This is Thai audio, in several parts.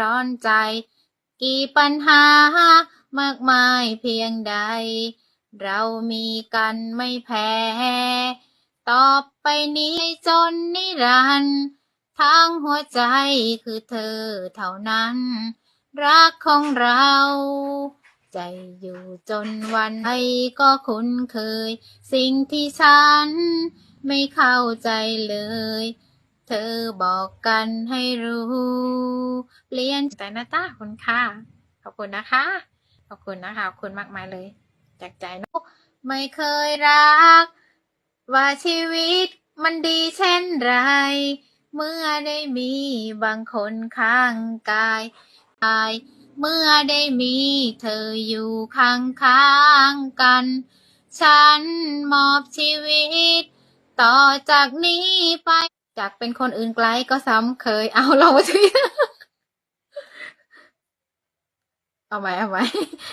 ร้อนใจ กี่ปัญหามากมายเพียงใด เรามีกันไม่แพ้ ต่อไปนี้จนนิรันดร์ทั้งหัวใจคือเธอเท่านั้น รักของเรา ใจอยู่จนวันใดก็คุ้นเคย สิ่งที่ฉันไม่เข้าใจเลย เธอบอกกันให้รู้ เปลี่ยนใจนะต้าคุณค่ะขอบคุณนะคะ ขอบคุณนะคะ ขอบคุณมากมายเลย จากใจนะไม่เคยรัก ว่าชีวิตมันดีเช่นไร เมื่อได้มีบางคนข้างกายกายเมื่อได้มีเธออยู่ข้างข้างกัน ฉันมอบชีวิต ต่อจากนี้ไป จากเป็นคนอื่นไกลก็ซ้ำเคย เอาเรามาทีเอาไหมเอาไหม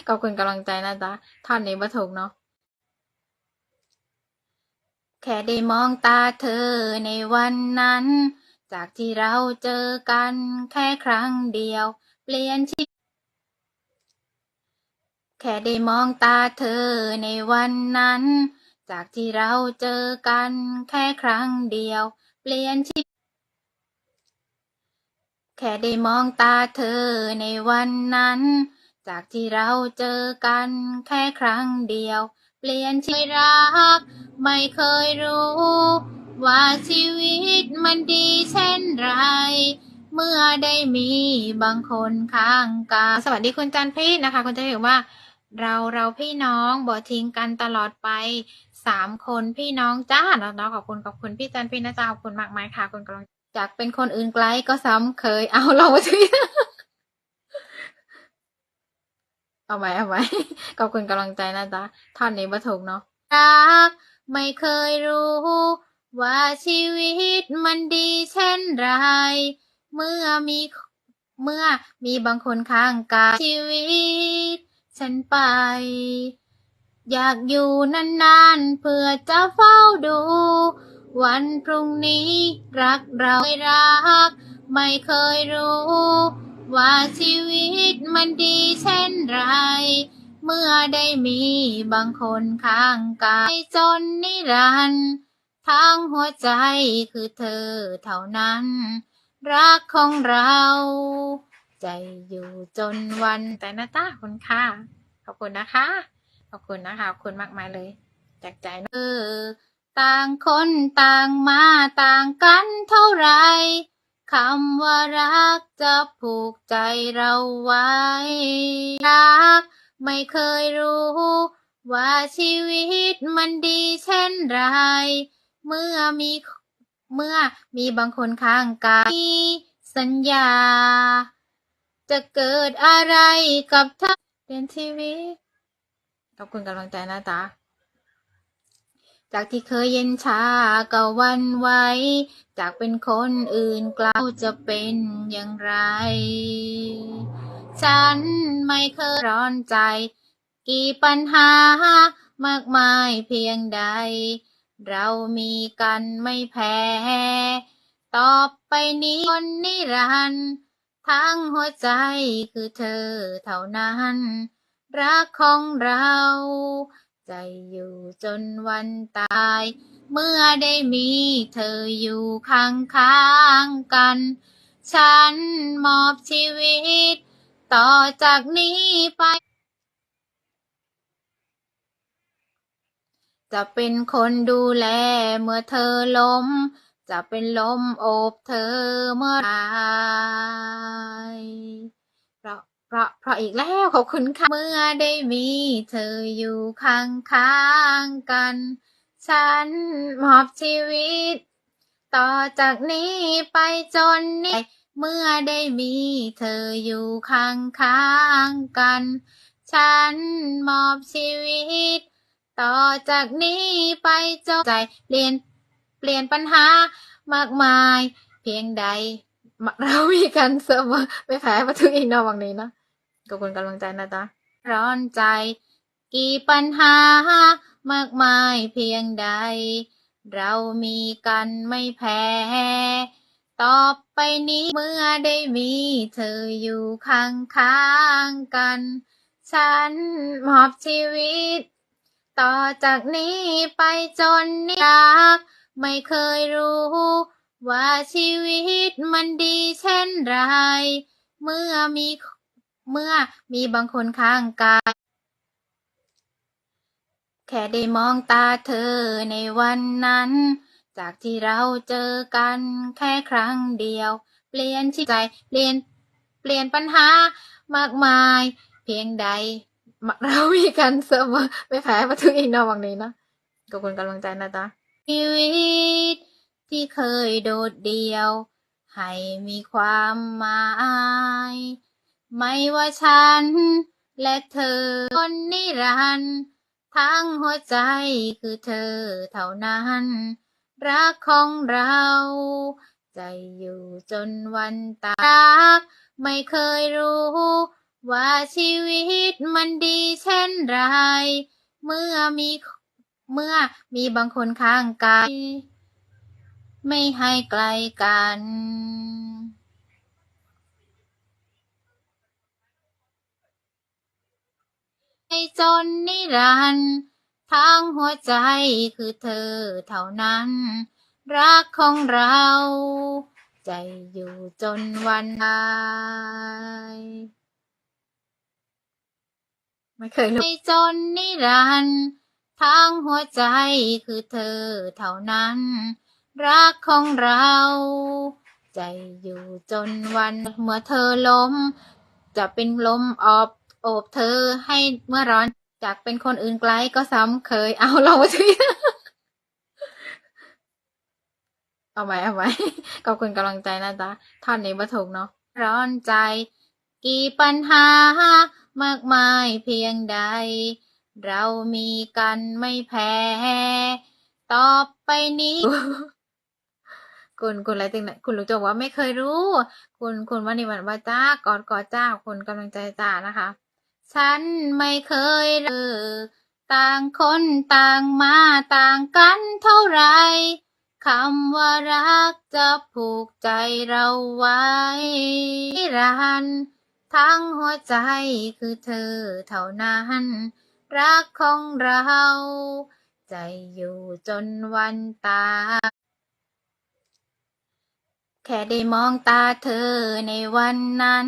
ขอบคุณกำลังใจนะจ๊ะท่อนนี้มาถูกเนาะแค่ได้มองตาเธอในวันนั้น จากที่เราเจอกันแค่ครั้งเดียว เปลี่ยนชีวแค่ได้มองตาเธอในวันนั้น จากที่เราเจอกันแค่ครั้งเดียว เปลี่ยนชีวิตแค่ได้มองตาเธอในวันนั้น จากที่เราเจอกันแค่ครั้งเดียว เปลี่ยนชีวิตรัก ไม่เคยรู้ ว่าชีวิตมันดีเช่นไร เมื่อได้มีบางคนข้างกายสวัสดีคุณจันพี่นะคะ คุณจะเห็นว่า เราเราพี่น้องบ่ทิ้งกันตลอดไป สามคนพี่น้องจ้าเนาะขอบคุณขอบคุณพี่จันพี่นะจ๊ะขอบคุณมากมายค่ะคุณกำลังจากเป็นคนอื่นไกลก็ซ้ำเคยเอาเราทีเอาไหมเอาไหมขอบคุณกำลังใจนะจ๊ะท่อนนี้มาถูกเนาะรักไม่เคยรู้ ว่าชีวิตมันดีเช่นไร เมื่อมีเมื่อมีบางคนข้างกายชีวิต ฉันไป อยากอยู่นานๆ เพื่อจะเฝ้าดู วันพรุ่งนี้รักเราไม่รัก ไม่เคยรู้ ว่าชีวิตมันดีเช่นไร เมื่อได้มีบางคนข้างกายจนนิรันดร์ทั้งหัวใจคือเธอเท่านั้น รักของเรา ใจอยู่จนวันแต่น้าตาคุณค่ะ ขอบคุณนะคะ อบคุณนะคะขอบคุณมากมายเลย จากใจเออต่างคนต่างมาต่างกันเท่าไรคำว่ารักจะผูกใจเราไว้ รักไม่เคยรู้ ว่าชีวิตมันดีเช่นไร เมื่อมีเมื่อมีบางคนข้างกายสัญญา จะเกิดอะไรกับเธอเปลี่ยนชีวิต ขอบคุณกำลังใจนะจ๊ะจากที่เคยเย็นชาก็วันไหวจากเป็นคนอื่นกล่าวจะเป็นอย่างไร ฉันไม่เคยร้อนใจ กี่ปัญหามากมายเพียงใด เรามีกันไม่แพ้ ต่อไปนี้คนนิรันดร์ทั้งหัวใจคือเธอเท่านั้น รักของเรา ใจอยู่จนวันตาย เมื่อได้มีเธออยู่ข้างข้างๆกัน ฉันมอบชีวิต ต่อจากนี้ไป จะเป็นคนดูแลเมื่อเธอล้ม จะเป็นลมโอบเธอเมื่อตายเพร พราะเพราะอีกแล้วขอบคุณค่ะ เมื่อได้มีเธออยู่ข้างข้างๆกัน ฉันมอบชีวิต ต่อจากนี้ไปจนนี้เมื่อได้มีเธออยู่ข้างข้างๆกัน ฉันมอบชีวิต ต่อจากนี้ไปจนใจเปลี่ยนเปลี่ยนปัญหามากมาย เพียงใดเรามีกันเสมอไม่แพ้มาถึงอีกนอกวังนี้นะ ขอบคุณกำลังใจนะจ๊ะร้อนใจ กี่ปัญหามากมายเพียงใด เรามีกันไม่แพ้ ต่อไปนี้เมื่อได้มีเธออยู่ข้างข้างๆกัน ฉันมอบชีวิต ต่อจากนี้ไปจนนิรักไม่เคยรู้ ว่าชีวิตมันดีเช่นไร เมื่อมี เมื่อมีบางคนข้างกาย แค่ได้มองตาเธอในวันนั้น จากที่เราเจอกันแค่ครั้งเดียว เปลี่ยนชีวิตใจเปลี่ยนเปลี่ยนปัญหามากมาย เพียงใด เรามีกันเสมอไม่แพ้มาถึงอีกนอกวังนี้นะขอบคุณกำลังใจนะจ๊ะชีวิตที่เคยโดดเดี่ยว ให้มีความหมาย ไม่ว่าฉัน และเธอคนนิรันดร์ทั้งหัวใจคือเธอเท่านั้น รักของเราจะอยู่จนวันตายรักไม่เคยรู้ ว่าชีวิตมันดีเช่นไร เมื่อมีเมื่อมีบางคนข้างกาย ไม่ให้ไกลกัน ให้ จนนิรันดร์ทั้งหัวใจคือเธอเท่านั้น รักของเรา ใจอยู่จนวันตายไม่เคยรู้ให้จนนิรันดร์ทั้งหัวใจคือเธอเท่านั้น รักของเรา ใจอยู่จนวันเมื่อเธอล้ม จะเป็นลมออบ โอบเธอให้เมื่อร้อนจากเป็นคนอื่นไกลก็ซ้ำเคย เอาเรามาทีเอาไว้เอาไว้ขอบคุณกำลังใจนะจ๊ะท่อนนี้มาถูกเนาะร้อนใจ กี่ปัญหามากมายเพียงใด เรามีกันไม่แพ้ต่อไปนี้คุณคุณอะไรตึงเนี่ยคุณรู้จักว่าไม่เคยรู้ คุณคุณวันนี้วันว่าจ้ากอดกอดจ้าคุณกำลังใจจ้านะคะ ฉันไม่เคยเลิกต่างคนต่างมาต่างกันเท่าไรคำว่ารักจะผูกใจเราไว้รันทั้งหัวใจคือเธอเท่านั้น รักของเรา ใจอยู่จนวันตายแค่ได้มองตาเธอในวันนั้น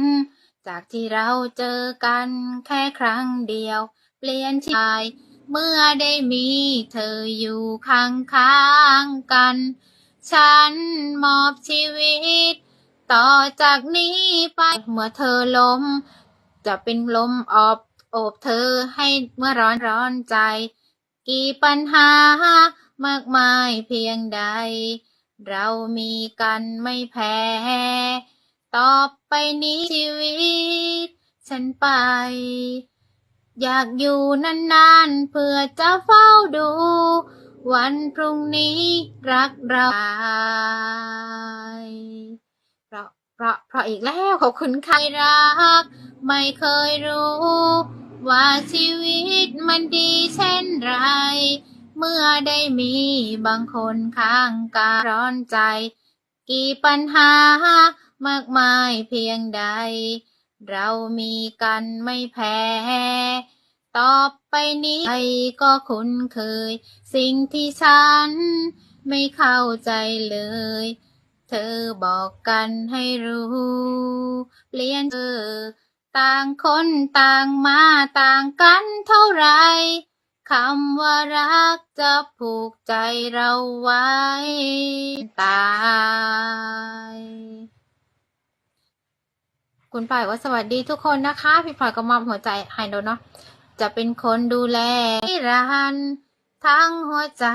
จากที่เราเจอกันแค่ครั้งเดียว เปลี่ยนชีวิตเมื่อได้มีเธออยู่ข้างข้างๆกัน ฉันมอบชีวิต ต่อจากนี้ไปเมื่อเธอล้ม จะเป็นลมออบโอบเธอให้เมื่อร้อนร้อนใจ กี่ปัญหามากมายเพียงใด เรามีกันไม่แพ้ ต่อไปนี้ชีวิต ฉันไป อยากอยู่นานๆ เพื่อจะเฝ้าดู วันพรุ่งนี้รักเราเพราะเพราะเพราะอีกแล้วขอบคุณใครรัก ไม่เคยรู้ ว่าชีวิตมันดีเช่นไร เมื่อได้มีบางคนข้างกายร้อนใจ กี่ปัญหา มากมายเพียงใด เรามีกันไม่แพ้ ต่อไปนี้ใครก็คุ้นเคย สิ่งที่ฉันไม่เข้าใจเลย เธอบอกกันให้รู้ เปลี่ยนเธอต่างคนต่างมาต่างกันเท่าไรคำว่ารักจะผูกใจเราไว้ตาย คุณพลอยว่าสวัสดีทุกคนนะคะ พี่พลอยก็มอบหัวใจให้โดนเนาะจะเป็นคนดูแลนิรันทั้งหัวใจ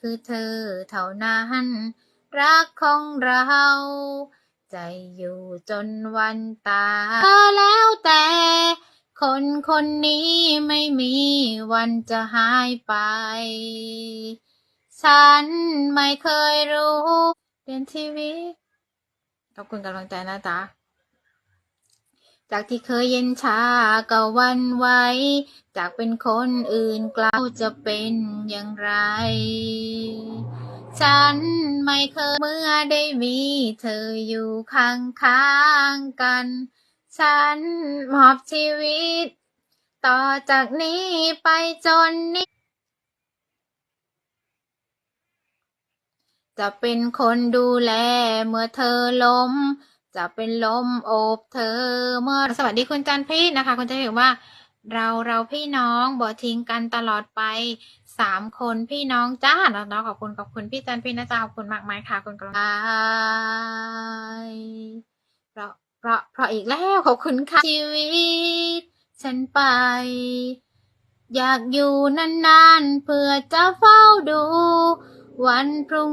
คือเธอเท่านั้นรักของเรา ใจอยู่จนวันตายก็แล้วแต่ คนคนนี้ไม่มีวันจะหายไป ฉันไม่เคยรู้เรียนชีวิตขอบคุณกำลังใจนะจ๊ะ จากที่เคยเย็นชาก็วันไหวจากเป็นคนอื่นกล่าวจะเป็นอย่างไร ฉันไม่เคยเมื่อได้มีเธออยู่ข้างข้างๆกัน ฉันมอบชีวิต ต่อจากนี้ไปจนนิจะเป็นคนดูแลเมื่อเธอล้ม จะเป็นลมโอบเธอเมื่อสวัสดีคุณจันพีชนะคะ คุณจะเห็นว่า เราเราพี่น้องบ่ทิ้งกันตลอดไปสามคนพี่น้องจ้าเนาะขอบคุณขอบคุณพี่จันพีชนะจ๊ะขอบคุณมากมายค่ะคุณกลังใจเพราะเพราะเพราะอีกแล้วขอบคุณค่ะชีวิต ฉันไป อยากอยู่นานๆเพื่อจะเฝ้าดู วันพรุ่ง